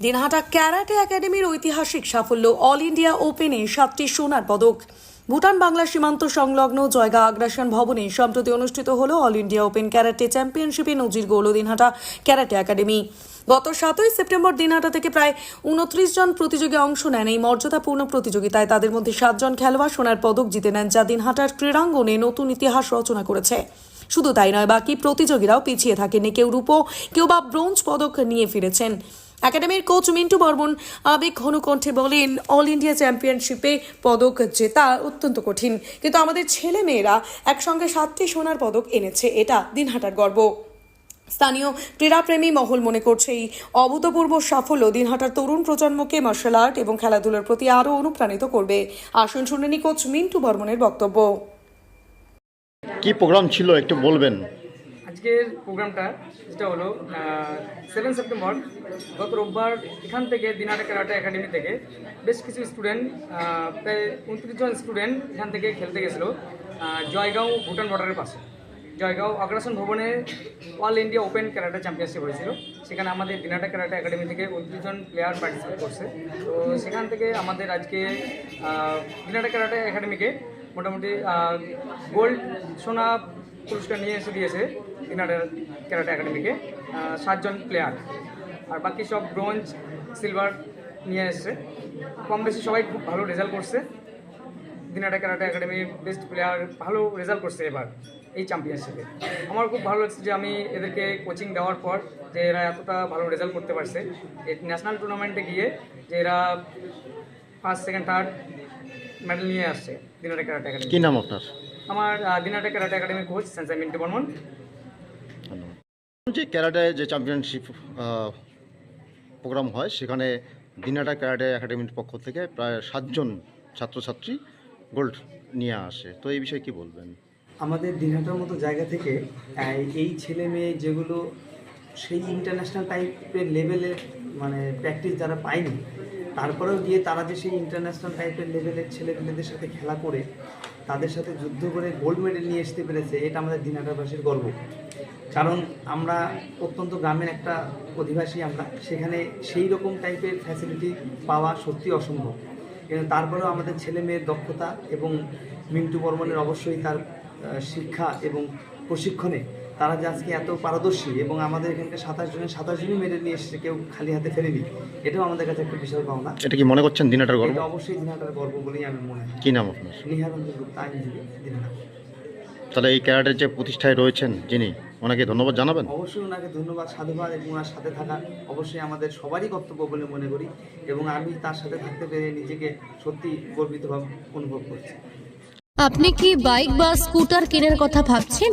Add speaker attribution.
Speaker 1: Dinhata karate একাডেমির ঐতিহাসিক সাফল্য অল ইন্ডিয়া ওপেনে সাতটি সোনার পদক। ভুটান বাংলা সীমান্ত সংলগ্ন জয়গা আগ্রাসন ভবনে সম্প্রতি অনুষ্ঠিত হল অল ইন্ডিয়া ওপেন ক্যারাটে চ্যাম্পিয়নশিপে নজির গৌল দিনহাটা ক্যারাটে একাডেমি। গত সাতই সেপ্টেম্বর দিনহাটা থেকে প্রায় উনত্রিশ জন প্রতিযোগী অংশ নেন। এই মর্যাদাপূর্ণ প্রতিযোগিতায় তাদের মধ্যে সাতজন খেলোয়াড় সোনার পদক জিতে নেন, যা দিনহাটার ক্রীড়াঙ্গনে নতুন ইতিহাস রচনা করেছে। শুধু তাই নয়, বাকি প্রতিযোগীরাও পিছিয়ে থাকেনি। কেউ রূপো, কেউ বা ব্রোঞ্জ পদক নিয়ে ফিরেছেন। একাডেমির কোচ মিন্টু বর্মন আবেগ ঘন কণ্ঠে বলেন অল ইন্ডিয়া চ্যাম্পিয়নশিপে পদক জেতা অত্যন্ত কঠিন, কিন্তু আমাদের ছেলে মেয়েরা একসঙ্গে সাতটি সোনার পদক এনেছে, এটা দিনহাটার গর্ব। স্থানীয় ক্রীড়াপ্রেমী মহল মনে করছে, এই অভূতপূর্ব সাফল্য দিনহাটার তরুণ প্রজন্মকে মার্শাল আর্ট এবং খেলাধুলার প্রতি আরও অনুপ্রাণিত করবে। আসুন শুনেনি কোচ মিন্টু বর্মনের বক্তব্য।
Speaker 2: কি প্রোগ্রাম ছিল একটু বলবেন?
Speaker 3: আজকের প্রোগ্রামটা যেটা হলো সেভেন সেপ্টেম্বর গত রোববার এখান থেকে দিনাটা ক্যারাটে একাডেমি থেকে বেশ কিছু স্টুডেন্ট প্রায় উনত্রিশ জন স্টুডেন্ট এখান থেকে খেলতে গেছিল জয়গাঁও ভুটান বর্ডারের পাশে। জয়গাঁও অগ্রাসন ভবনে all India open karate championship হয়েছিল। সেখানে আমাদের দিনাটা ক্যারাটে একাডেমি থেকে উনত্রিশ জন প্লেয়ার পার্টিসিপেট করছে। তো সেখান থেকে আমাদের আজকে দিনাটা ক্যারাটে একাডেমিকে মোটামুটি গোল্ড সোনা পুরস্কার নিয়ে এসে দিয়েছে দিনাটা ক্যারাটে একাডেমিকে সাতজন প্লেয়ার আর বাকি সব ব্রোঞ্জ সিলভার নিয়ে এসছে। কম বেশি সবাই খুব ভালো রেজাল্ট করছে। দিনাটা ক্যারাটে একাডেমির বেস্ট প্লেয়ার ভালো রেজাল্ট করছে এবার এই চ্যাম্পিয়নশিপে আমার খুব ভালো লাগছে যে আমি এদেরকে কোচিং দেওয়ার পর যে এরা এতটা ভালো রেজাল্ট করতে পারছে। এই ন্যাশনাল টুর্নামেন্টে গিয়ে যে এরা ফার্স্ট সেকেন্ড থার্ড মেডেল নিয়ে আসছে দিনাটা ক্যারাটে একাডেমি।
Speaker 2: কি নাম আপনার?
Speaker 3: আমার দিনাটা ক্যারাটে একাডেমির কোচ সেন্সাই মিন্টু বর্মন
Speaker 2: যে ক্যারাটে যে চ্যাম্পিয়নশিপ প্রোগ্রাম হয় সেখানে দিনাটা ক্যারাটে একাডেমির পক্ষ থেকে প্রায় সাতজন ছাত্রছাত্রী গোল্ড নিয়ে আসে। তো এই বিষয়ে কি বলবেন?
Speaker 4: আমাদের দিনহাটার মতো জায়গা থেকে এই ছেলে মেয়ে যেগুলো সেই ইন্টারন্যাশনাল টাইপের লেভেলের মানে প্র্যাকটিস যারা পায়নি তারপরেও গিয়ে তারা যে সেই ইন্টারন্যাশনাল টাইপের লেভেলের ছেলেমেয়েদের সাথে খেলা করে, তাদের সাথে যুদ্ধ করে গোল্ড মেডেল নিয়ে আসতে পেরেছে, এটা আমাদের দিনহাটাবাসীর গর্ব। কারণ আমরা অত্যন্ত গ্রামের একটা অধিবাসী, আমরা সেখানে সেই রকম টাইপের ফ্যাসিলিটি পাওয়া সত্যি অসম্ভব। কিন্তু তারপরেও আমাদের ছেলে মেয়ের দক্ষতা এবং মিন্টু বর্মনের অবশ্যই তার শিক্ষা এবং প্রশিক্ষণে তারা যে আজকে এত পারদর্শী এবং আমাদের এখানকার সাতাশ জনের সাতাশ জনই মেডেল নিয়ে এসেছে কেউ খালি হাতে ফেরেনি। এটাও আমাদের কাছে একটা বিশাল পাওনা
Speaker 2: এটা কি মনে করছেন দিনাটার গর্ব?
Speaker 4: অবশ্যই দিনাটার গর্ব বলেই আমি মনে হয়
Speaker 2: কি নাম আপনার?
Speaker 4: নিহারঞ্জন গুপ্তা আইনজীবী
Speaker 2: তাহলে এই ক্যারাটের যে প্রতিষ্ঠায় রয়েছেন যিনি ওনাকে ধন্যবাদ জানাবেন?
Speaker 4: অবশ্যই ওনাকে ধন্যবাদ সাধুবাদ এবং ওনার সাথে থাকা অবশ্যই আমাদের সবারই কর্তব্য বলে মনে করি এবং আমি তার সাথে থাকতে পেরে নিজেকে সত্যি গর্বিত ভাব অনুভব করছি।
Speaker 5: আপনি কি বাইক বা স্কুটার কেনার কথা ভাবছেন?